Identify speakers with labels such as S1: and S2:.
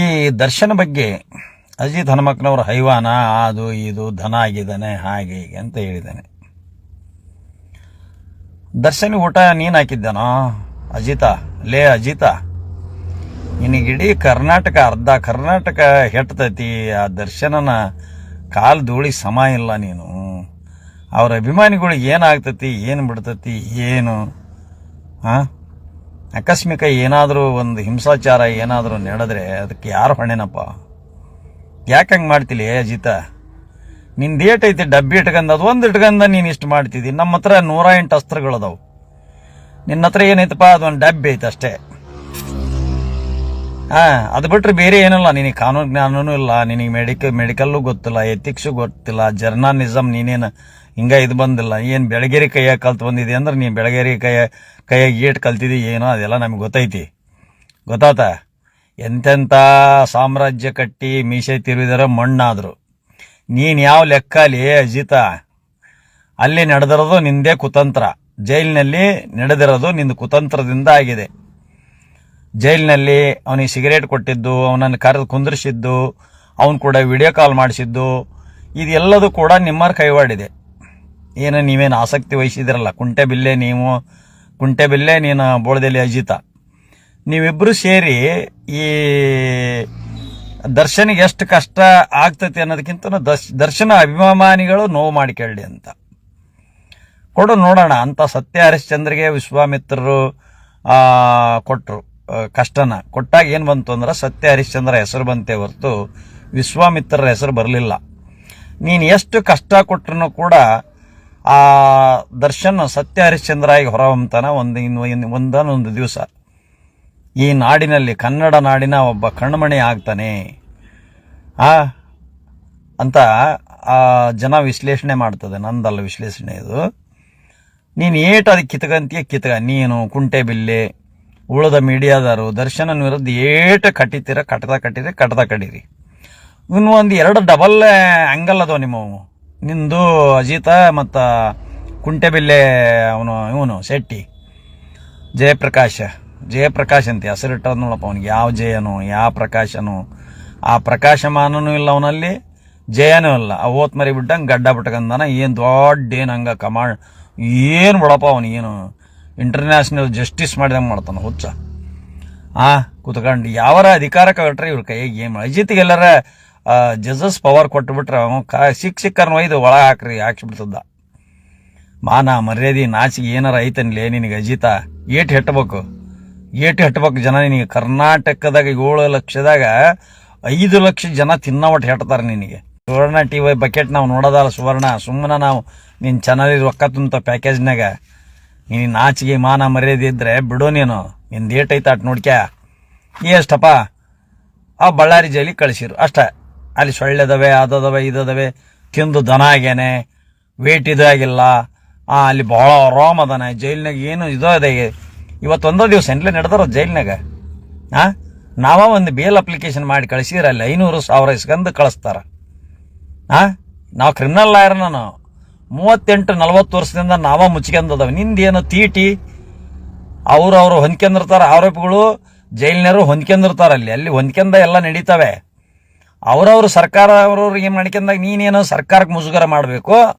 S1: ಈ ದರ್ಶನ ಬಗ್ಗೆ ಅಜಿತ್ ಹನುಮಕ್ಕನವ್ರ ಹೈವಾನ ಅದು ಇದು ಧನ ಆಗಿದ್ದಾನೆ, ಹಾಗೆ ಹೀಗೆ ಅಂತ ಹೇಳಿದ್ದಾನೆ. ದರ್ಶನ ಊಟ ನೀನು ಹಾಕಿದ್ದಾನೋ? ಅಜಿತ, ಲೇ ಅಜಿತ ನಿನಗಿಡೀ ಕರ್ನಾಟಕ, ಅರ್ಧ ಕರ್ನಾಟಕ ಹೆಟ್ತೈತಿ, ಆ ದರ್ಶನನ ಕಾಲು ಧೂಳಿ ಸಮ ಇಲ್ಲ ನೀನು. ಅವ್ರ ಅಭಿಮಾನಿಗಳಿಗೆ ಏನಾಗ್ತತಿ, ಏನು ಬಿಡ್ತತಿ, ಏನು? ಹಾಂ ಆಕಸ್ಮಿಕ ಏನಾದರೂ ಒಂದು ಹಿಂಸಾಚಾರ ಏನಾದರೂ ನಡೆದ್ರೆ ಅದಕ್ಕೆ ಯಾರು ಹೊಣೆನಪ್ಪ? ಯಾಕೆ ಹಂಗೆ ಮಾಡ್ತಿಲಿ ಅಜಿತ? ನಿಂದು ಐತಿ, ಡಬ್ಬಿ ಇಟ್ಕಂದ ಅದು ಒಂದು ಇಟ್ಕಂದ ನೀನು ಇಷ್ಟು ಮಾಡ್ತಿದ್ದಿ ನಮ್ಮ ಹತ್ರ ನೂರ ಎಂಟು ಅಸ್ತ್ರಗಳದಾವು. ನಿನ್ನ ಹತ್ರ ಏನೈತಪ್ಪ, ಅದೊಂದು ಡಬ್ಬಿ ಐತೆ ಅಷ್ಟೇ ಹಾ, ಅದು ಬಿಟ್ರೆ ಬೇರೆ ಏನಿಲ್ಲ. ನಿನಗೆ ಕಾನೂನು ಜ್ಞಾನನೂ ಇಲ್ಲ, ನಿನಗೆ ಮೆಡಿಕಲ್ ಮೆಡಿಕಲ್ಲು ಗೊತ್ತಿಲ್ಲ ಎಥಿಕ್ಸು ಗೊತ್ತಿಲ್ಲ ಜರ್ನಲಿಸಮ್ ನೀನೇನು ಹಿಂಗೆ ಇದು ಬಂದಿಲ್ಲ. ಏನು ಬೆಳಗೇರಿ ಕೈಯಾಗ ಕಲ್ತು ಬಂದಿದೆ ಅಂದ್ರೆ ನೀನು ಬೆಳಗೇರಿ ಕೈಯ ಕೈಯಾಗ ಏಟ್ ಕಲ್ತಿದ್ದಿ ಏನೋ ಅದೆಲ್ಲ ನಮ್ಗೆ ಗೊತ್ತೈತಿ. ಗೊತ್ತಾತ? ಎಂತೆಂಥ ಸಾಮ್ರಾಜ್ಯ ಕಟ್ಟಿ ಮೀಸೆ ತಿರುವಿದರೆ ಮಣ್ಣಾದರು. ನೀನು ಯಾವ ಲೆಕ್ಕಲಿ ಅಜಿತ? ಅಲ್ಲಿ ನಡೆದಿರೋದು ನಿಂದೇ ಕುತಂತ್ರ. ಜೈಲಿನಲ್ಲಿ ನಡೆದಿರೋದು ನಿಂದು ಕುತಂತ್ರದಿಂದ ಆಗಿದೆ. ಜೈಲಿನಲ್ಲಿ ಅವನಿಗೆ ಸಿಗರೇಟ್ ಕೊಟ್ಟಿದ್ದು, ಅವನನ್ನು ಕರೆದು ಕುಂದಿರಿಸಿದ್ದು, ಅವನು ಕೂಡ ವಿಡಿಯೋ ಕಾಲ್ ಮಾಡಿಸಿದ್ದು, ಇದೆಲ್ಲದೂ ಕೂಡ ನಿಮ್ಮರ ಕೈವಾಡಿದೆ. ಏನು, ನೀವೇನು ಆಸಕ್ತಿ ವಹಿಸಿದಿರಲ್ಲ. ಕುಂಟೆ ಬಿಲ್ಲೆ ನೀವು, ಕುಂಟೆ ಬಿಲ್ಲೆ ನೀನು ಬೋಳದಲ್ಲಿ ಅಜಿತ. ನೀವಿಬ್ಬರು ಸೇರಿ ಈ ದರ್ಶನಿಗೆ ಎಷ್ಟು ಕಷ್ಟ ಆಗ್ತೈತಿ ಅನ್ನೋದಕ್ಕಿಂತ ದರ್ಶ್, ದರ್ಶನ ಅಭಿಮಾನಿಗಳು ನೋವು ಮಾಡಿಕೊಳ್ಳಿ ಅಂತ. ಕೊಡು ನೋಡೋಣ ಅಂತ ಸತ್ಯ ಹರಿಶ್ಚಂದ್ರಿಗೆ ವಿಶ್ವಾಮಿತ್ರರು ಕೊಟ್ಟರು ಕಷ್ಟನ. ಕೊಟ್ಟಾಗ ಏನು ಬಂತು ಅಂದ್ರೆ ಸತ್ಯ ಹರಿಶ್ಚಂದ್ರ ಹೆಸರು ಬಂತೆ ಹೊರತು ವಿಶ್ವಾಮಿತ್ರರ ಹೆಸರು ಬರಲಿಲ್ಲ. ನೀನು ಎಷ್ಟು ಕಷ್ಟ ಕೊಟ್ಟರು ಕೂಡ ಆ ದರ್ಶನ್ ಸತ್ಯ ಹರಿಶ್ಚಂದ್ರ ಆಗಿ ಹೊರಹೊಮ್ತಾನ ಒಂದು ಇನ್ನು ಒಂದೊಂದು ದಿವಸ. ಈ ನಾಡಿನಲ್ಲಿ ಕನ್ನಡ ನಾಡಿನ ಒಬ್ಬ ಕಣ್ಮಣಿ ಆಗ್ತಾನೆ. ಆ, ಅಂತ ಆ ಜನ ವಿಶ್ಲೇಷಣೆ ಮಾಡ್ತದೆ. ನಂದಲ್ಲ ವಿಶ್ಲೇಷಣೆ ಇದು. ನೀನು ಏಟು ಅದಕ್ಕೆ ಕಿತ್ಕಂತೀಯ ಕಿತ್ಕ ನೀನು ಕುಂಟೆ ಬಿಲ್ಲೆ ಉಳಿದ ಮೀಡಿಯಾದಾರು ದರ್ಶನ ವಿರುದ್ಧ ಏಟ ಕಟ್ಟಿತೀರ, ಕಟ್ಟದ ಕಟ್ಟಿರಿ ಕಟ್ಟದ ಕಟ್ಟಿರಿ. ಇನ್ನು ಒಂದು ಎರಡು ಡಬಲ್ ಆ್ಯಂಗಲ್ ಅದಾವ ನಿಮ್ಮವು ನಿಂದು ಅಜಿತ ಮತ್ತು ಕುಂಟೆಬಿಲ್ಲೆ ಅವನು, ಇವನು, ಶೆಟ್ಟಿ. ಜಯಪ್ರಕಾಶ. ಜಯಪ್ರಕಾಶ್ ಅಂತ ಹೆಸರಿಟ್ಟದ ನೋಡಪ್ಪ ಅವ್ನಿಗೆ. ಯಾವ ಜಯನು, ಯಾವ ಪ್ರಕಾಶನು. ಆ ಪ್ರಕಾಶಮಾನನೂ ಇಲ್ಲ ಅವನಲ್ಲಿ, ಜಯನೂ ಇಲ್ಲ. ಓತ್ ಮರಿ ಬಿಟ್ಟಂಗೆ ಗಡ್ಡ ಬಿಟ್ಕಂದಾನ ಏನು ದೊಡ್ಡ ಏನು ಹಂಗೆ ಕಮಾಂಡ್ ಏನು ಬಿಡಪ್ಪ ಅವನಿಗೇನು? ಇಂಟರ್ನ್ಯಾಷನಲ್ ಜಸ್ಟಿಸ್ ಮಾಡಿದಂಗೆ ಮಾಡ್ತಾನೆ, ಹುಚ್ಚ. ಆ, ಕುತ್ಕೊಂಡು ಯಾವರ ಅಧಿಕಾರ ಕೊಟ್ರೆ ಇವ್ರ ಕೈಯಾಗ ಏನು ಅಜಿತ್ಗೆಲ್ಲರ ಜಜಸ್ ಪವರ್ ಕೊಟ್ಬಿಟ್ರೆ ಅವನು ಕಾ ಸಿಕ್ ಸಿಕ್ಕರ್ನ ಒಯ್ದು ಒಳ ಹಾಕ್ರಿ ಹಾಕ್ಸಿಬಿಡ್ತದ ಮಾನ ಮರ್ಯಾದೆ, ನಾಚಿಗೆ ಏನಾರ ಐತನ್ಲೇ ನಿನಗೆ ಅಜಿತ. ಏಟು ಹೆಟ್ಟಬೇಕು ಏಟು ಹೆಟ್ಟಬೇಕು ಜನ ನಿನಗೆ. ಕರ್ನಾಟಕದಾಗ ಏಳು ಲಕ್ಷದಾಗ ಐದು ಲಕ್ಷ ಜನ ತಿನ್ನವಟ್ಟು ಹೆಟ್ತಾರೆ ನಿನಗೆ. ಸುವರ್ಣ ಟಿ ವೈ ಬಕೆಟ್ ನಾವು ನೋಡೋದಲ್ಲ ಸುವರ್ಣ. ಸುಮ್ಮನೆ ನಾವು ನಿನ್ನ ಚೆನ್ನಾಗಿ ರೊಕ್ಕ ತುಂಬ ಪ್ಯಾಕೇಜ್ನಾಗ ನೀನು ನಾಚಿಗೆ ಮಾನ ಮರ್ಯಾದೆ ಇದ್ರೆ ಬಿಡು ನೀನು. ನಿಂದು ಐತೆ ಅಟ್ ನೋಡ್ಕ್ಯಾ? ಎಷ್ಟಪ್ಪ ಆ ಬಳ್ಳಾರಿ ಜೈಲಿಗೆ ಕಳಿಸಿರು. ಅಷ್ಟೇ. ಅಲ್ಲಿ ಸೊಳ್ಳೆದವೆ, ಅದದವೆ, ಇದದವೆ, ತಿಂದು ದನ ಆಗ್ಯಾನೆ ವೇಟ್ ಇದು ಆಗಿಲ್ಲ. ಅಲ್ಲಿ ಬಹಳ ಆರಾಮ್ ಅದಾನೆ. ಜೈಲಿನಾಗ ಏನು ಇದು ಅದೇ. ಇವತ್ತು ಒಂದೋ ದಿವಸ ಎಂಟ್ಲೆ ನಡೆದಾರ ಜೈಲಿನಾಗ ಹಾಂ ನಾವ ಒಂದು ಬೇಲ್ ಅಪ್ಲಿಕೇಶನ್ ಮಾಡಿ ಕಳಿಸಿದ್ರೆ ಅಲ್ಲಿ ಐನೂರು ಸಾವಿರ ಇಸ್ಕಂದು ಕಳಿಸ್ತಾರ. ಹಾಂ ನಾವು ಕ್ರಿಮಿನಲ್ ಲಾಯರ್ ನಾನು ಮೂವತ್ತೆಂಟು, ನಲವತ್ತು ವರ್ಷದಿಂದ ನಾವ ಮುಚ್ಕೊಂಡದವ ನಿಂದೇನು ತೀಟಿ? ಅವ್ರು ಅವರು ಹೊಂದ್ಕೊಂಡಿರ್ತಾರ ಆರೋಪಿಗಳು ಜೈಲಿನರು ಹೊಂದ್ಕೊಂಡಿರ್ತಾರ ಅಲ್ಲಿ. ಅಲ್ಲಿ ಹೊಂದ್ಕೊಂಡ ಎಲ್ಲ ನಡೀತವೆ. ಅವ್ರವ್ರು ಸರ್ಕಾರ, ಅವ್ರವ್ರಿಗೆ ಏನು ಮಾಡ್ಕೊಂಡಾಗ ನೀನೇನು ಸರ್ಕಾರಕ್ಕೆ ಮುಜುಗರ ಮಾಡಬೇಕು?